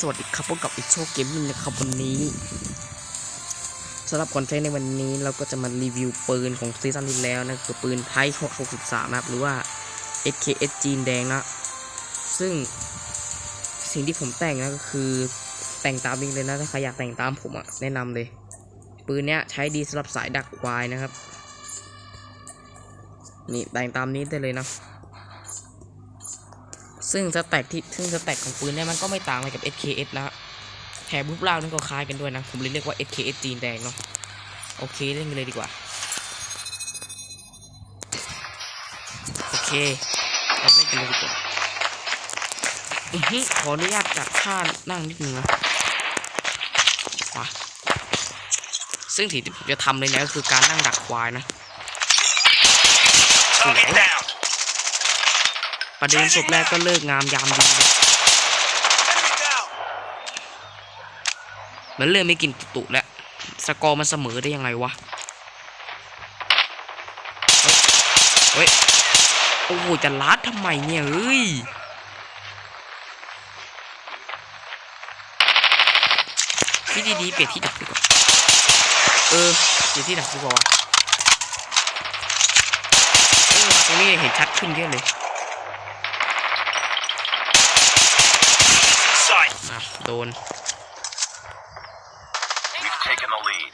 สวัสดีครับพบกับอิโชเกมมิ่งนะครับวันนี้สำหรับคอนเทนต์ในวันนี้เราก็จะมารีวิวปืนของซีซั่นที่แล้วนะคือปืนไทย63นะครับหรือว่า SKS จีนแดงนะ ซึ่งสิ่งที่ผมแต่งนะก็คือแต่งตามนี้เลยนะถ้าใครอยากแต่งตามผมอะแนะนำเลย ปืนเนี้ยใช้ดีสำหรับสายดักควายนะครับ นี่แต่งตามนี้ได้เลยนะ ซึ่งสแต็กที่ซึ่งสแต็กของปืนเนี่ยมันก็ไม่ต่างอะไรกับ SKS นะแถบรูปร่างนั่นก็คล้ายกันด้วยนะ ผมเลยเรียกว่า SKS จีนแดงเนาะโอเคเล่นกันเลยดีกว่า โอเคเราเล่นกันเลยดีกว่าอือฮึขออนุญาตจัดท่านั่งนิดนึงนะว้าซึ่งสิ่งที่ผมจะทำเลยเนี่ยก็คือการนั่งดักควายนะ Target down. ประเด็นศพแรกก็เลิกงามยามดีเลยมันเริ่มไม่กินตุตุแล้ว สกอร์มันเสมอได้ยังไงวะ เฮ้ย โอ้โห จะลัดทำไมเนี่ยเอ้ย ที่ดีๆ เปลี่ยนที่ดักดีกว่า เออ เปลี่ยนที่ดักดีกว่าวะตรงนี้เห็นชัดขึ้นเยอะเลย โดน We've taken the lead.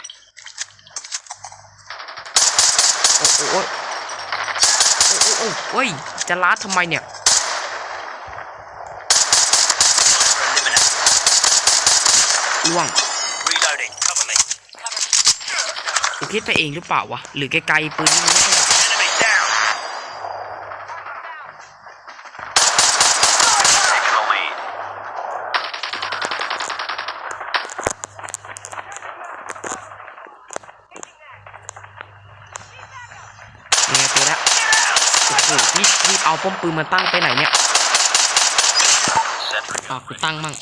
โอ้โอ้โอ้โอ้โอ้โอ้เฮ้ยจะลัดทำไมเนี่ยล่วง Reloading. Cover me. กูคิดไปเองหรือเปล่าวะ หรือไกลๆปืนนี่มันไม่ใช่แบบ Enemy down. Taking the lead. ยังไงตัวละโอ้โหนี่นี่เอา ป้อมปืนมาตั้งไปไหนเนี่ยอะกูตั้งมั่ง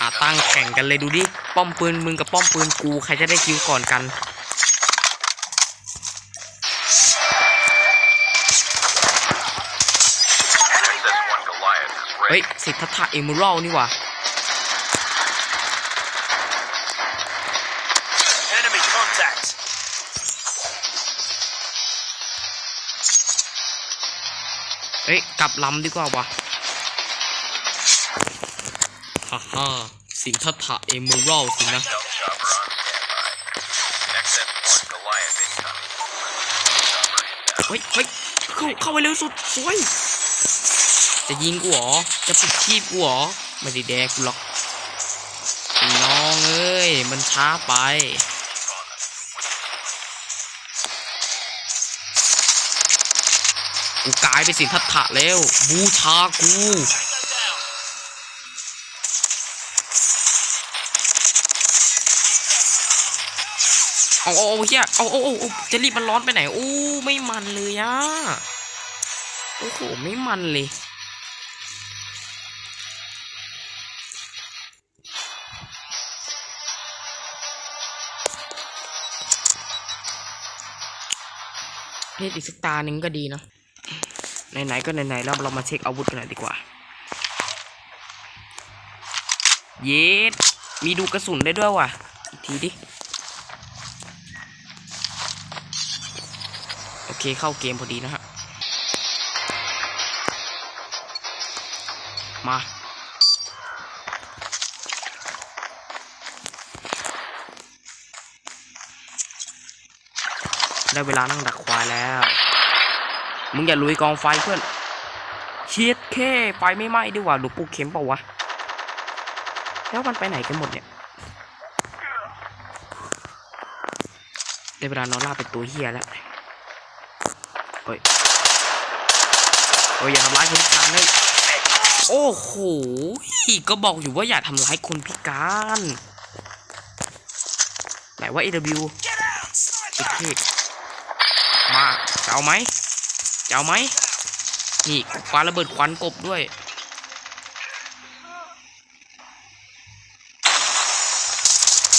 อะตั้งแข่งกันเลยดูดิ ป้อมปืนมึงกับป้อมปืนกูใครจะได้คิวก่อนกันเฮ้ยสิทธัตถะเอมูรัลนี่หว่า เฮ้ยกลับลำดีกว่าวะฮ่าฮ่าสิงทัตถะเอมูรัลสินะ Stealth chopper on standby. XS1 Goliath incoming. Chopper inbound. เฮ้ยเฮ้ยเข้าเข้าไปเร็วสุดสวย จะยิงกูเหรอ จะปิดชีพกูเหรอไม่ได้แดกกูหรอกน้องเอ้ย มันช้าไป กูกลายเป็นสินทัตถะแล้ว บูชากูเอาเอาเฮียเอาเอาเอาจะรีบมันร้อนไปไหนโอ้ไม่มันเลยอะโอ้โหไม่มันเลยเล่นอีกสักตาหนึ่งก็ดีเนะ ไหนๆก็ไหนๆแล้วเรามาเช็คอาวุธกันหน่อยดีกว่า เย็ดมีดูกระสุนได้ด้วยว่ะ อีกทีดิ โอเคเข้าเกมพอดีนะฮะ มา ได้เวลานั่งดักควายแล้ว มึงอย่าลุยกองไฟเพื่อนเชียดแค่ไฟไม่ไหม้ดีกว่าหรือปูเข็มเปล่าวะแล้วมันไปไหนกันหมดเนี่ยได้เวลานอนล่าเป็นตัวเฮียแล้วเฮ้ยเฮ้ยอย่าทำร้ายคนพิการเลยโอ้โหก็บอกอยู่ว่าอย่าทำร้ายคนพิการไหนว่า AW โอเคมาจะเอาไหม จะเอาไหมนี่ปาระเบิดควันกบด้วย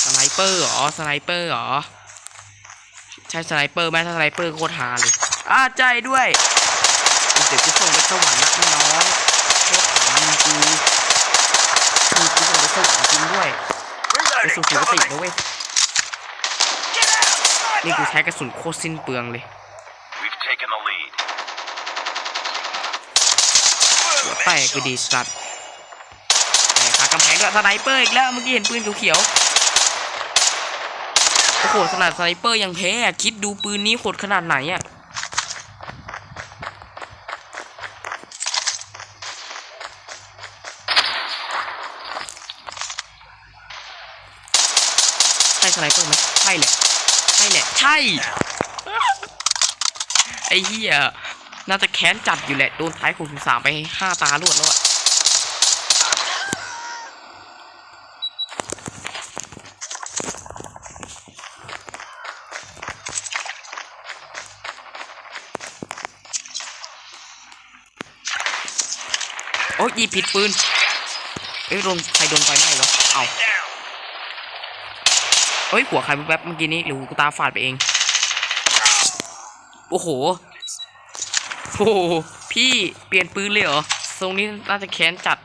สไนเปอร์เหรอ สไนเปอร์เหรอ ใช่สไนเปอร์ไหมถ้าสไนเปอร์โคตรฮาเลยอ่าใจด้วยเดี๋ยวกูส่งไปสวรรค์นะพี่น้องโคตรถามมึงกูมึงกูส่งไปสวรรค์จริงด้วยไปสู่สุคตินะเว้ยนี่กูใช้กระสุนโคตรสิ้นเปลืองเลย We've taken the lead. หัวแตกไปดีสัตว์แต่ขากำแพงด้วยสไนเปอร์อีกแล้วเมื่อกี้เห็นปืนเขียวๆโอ้โหขนาดสไนเปอร์ยังแพ้คิดดูปืนนี้โหดขนาดไหนอะใช่สไนเปอร์ไหมใช่แหละใช่แหละใช่ไอ้เหี้ย น่าจะแค้นจัดอยู่แหละ โดนท้ายคูณสามไปห้าตารวดแล้วอะโอ้ยยิบผิดปืน เอ้ยโดนใครโดนไฟไหม้วะเอาเอ้ยหัวใครแวบเมื่อกี้นี้หรือกูตาฝาดไปเอง โอ้โห หพี่เปลี่ยนปืนเลยเหรอทรงนี้น่าจะแค้นจัด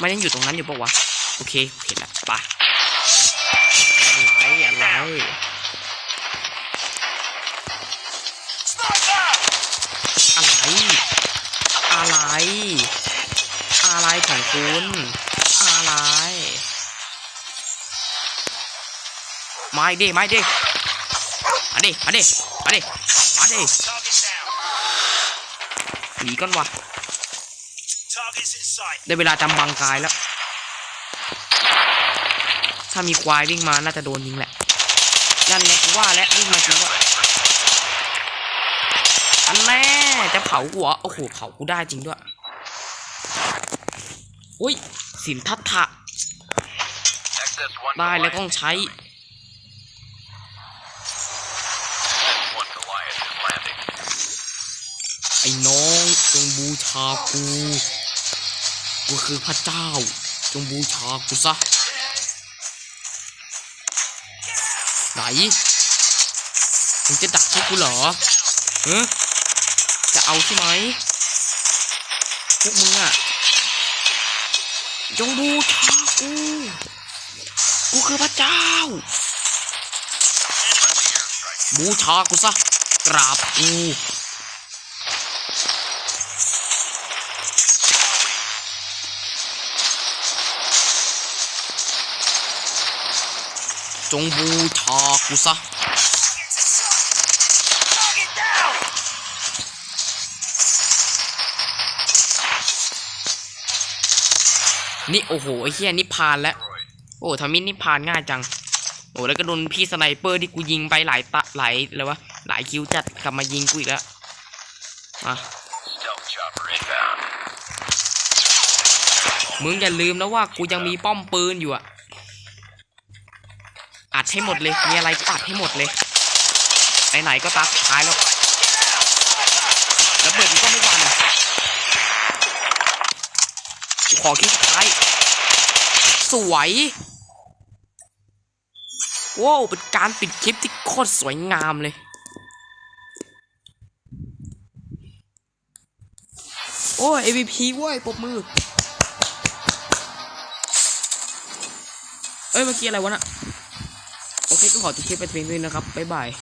มันยังอยู่ตรงนั้นอยู่ปะวะ โอเค เห็นละไป มาอีกดิมาอีกดิมาดิมาดิมาดิมาดิหนีก่อนวะได้เวลาจำบังกายแล้ว ถ้ามีควายวิ่งมาน่าจะโดนยิงแหละนั่นแหละว่าแล้ววิ่งมาจริงด้วยอันแน่จะเผากูเหรอโอ้โหเผากูได้จริงด้วยอุ้ยสินทัตถะได้แล้วต้องใช้ ไอ้น้องจงบูชากูกูคือพระเจ้า จงบูชากูซะไหนมึงจะดักพวกกูเหรอเฮ้จะเอาใช่ไหมพวกมึงอะจงบูชากู กูคือพระเจ้า บูชากูซะ กราบกู จงบูชากูซะนี่โอ้โหไอ้เหี้ยนิพานแล้ว โอ้ทำมินิพานง่ายจัง โอ้แล้วก็โดนพี่สไนเปอร์ที่กูยิงไปหลายตะหลายอะไรวะหลายคิวจัดกลับมายิงกูอีกแล้วมามึงอย่าลืมนะว่ากูยังมีป้อมปืนอยู่อะ อัดให้หมดเลย มีอะไรก็อัดให้หมดเลย ไหนๆก็ตาสุดท้ายแล้วแล้วเบิดก็ไม่วันขอคิดสุดท้าย สวยว้าวเป็นการปิดคลิปที่โคตรสวยงามเลยโอ้ย MVP ว้ยปบมือ เอ้ย เมื่อกี้อะไรวะน่ะ อเคก็ขอจบคลิปไปเพียงเท่านี้นะครับ บ๊ายบาย